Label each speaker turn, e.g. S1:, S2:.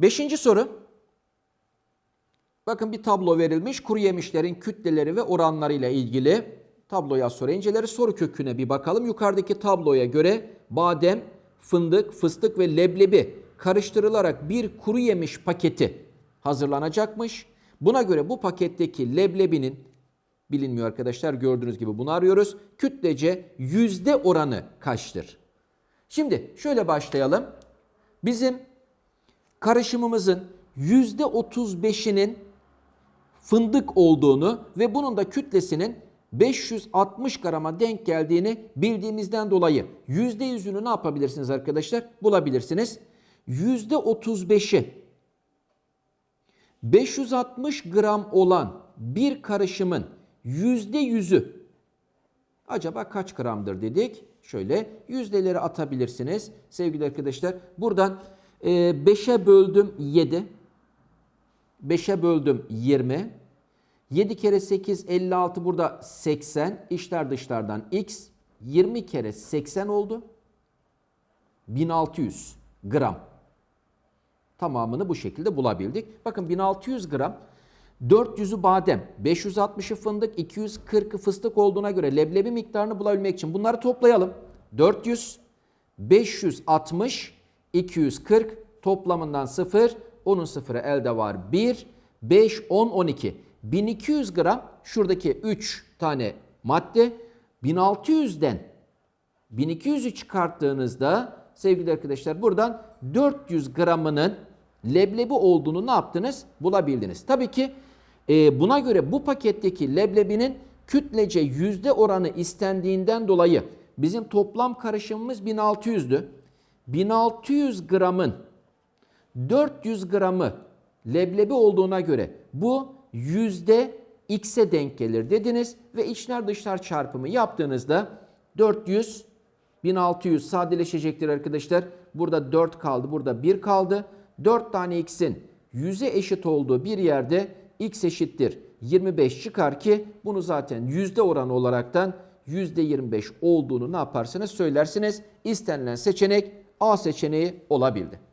S1: Beşinci soru. Bakın bir tablo verilmiş. Kuru yemişlerin kütleleri ve oranları ile ilgili tabloya sonra inceleri soru köküne bir bakalım. Yukarıdaki tabloya göre badem, fındık, fıstık ve leblebi karıştırılarak bir kuru yemiş paketi hazırlanacakmış. Buna göre bu paketteki leblebinin bilinmiyor arkadaşlar gördüğünüz gibi bunu arıyoruz. Kütlece yüzde oranı kaçtır? Şimdi şöyle başlayalım. Bizim karışımımızın yüzde 35'inin fındık olduğunu ve bunun da kütlesinin 560 grama denk geldiğini bildiğimizden dolayı %100'ünü ne yapabilirsiniz arkadaşlar? Bulabilirsiniz. %35'i 560 gram olan bir karışımın %100'ü acaba kaç gramdır dedik. Şöyle yüzdeleri atabilirsiniz sevgili arkadaşlar. Buradan 5'e böldüm 7. 5'e böldüm 20. 7 kere 8 56 burada 80. İçler dışlardan x. 20 kere 80 oldu. 1600 gram. Tamamını bu şekilde bulabildik. Bakın 1600 gram 400'ü badem, 560'ı fındık, 240'ı fıstık olduğuna göre leblebi miktarını bulabilmek için bunları toplayalım. 400, 560, 240 toplamından 0, onun sıfırı elde var 1, 5, 10, 12. 1200 gram şuradaki 3 tane madde 1600'den 1200'ü çıkarttığınızda sevgili arkadaşlar buradan 400 gramının leblebi olduğunu ne yaptınız? Bulabildiniz. Tabii ki e, buna göre bu paketteki leblebinin kütlece yüzde oranı istendiğinden dolayı bizim toplam karışımımız 1600'dü. 1600 gramın 400 gramı leblebi olduğuna göre bu yüzde x'e denk gelir dediniz ve içler dışlar çarpımı yaptığınızda 400 1600 sadeleşecektir arkadaşlar. Burada 4 kaldı, burada 1 kaldı. 4 tane x'in 100'e eşit olduğu bir yerde x eşittir 25 çıkar ki bunu zaten yüzde oranı olaraktan %25 olduğunu ne yaparsınız söylersiniz. İstenilen seçenek A seçeneği olabildi.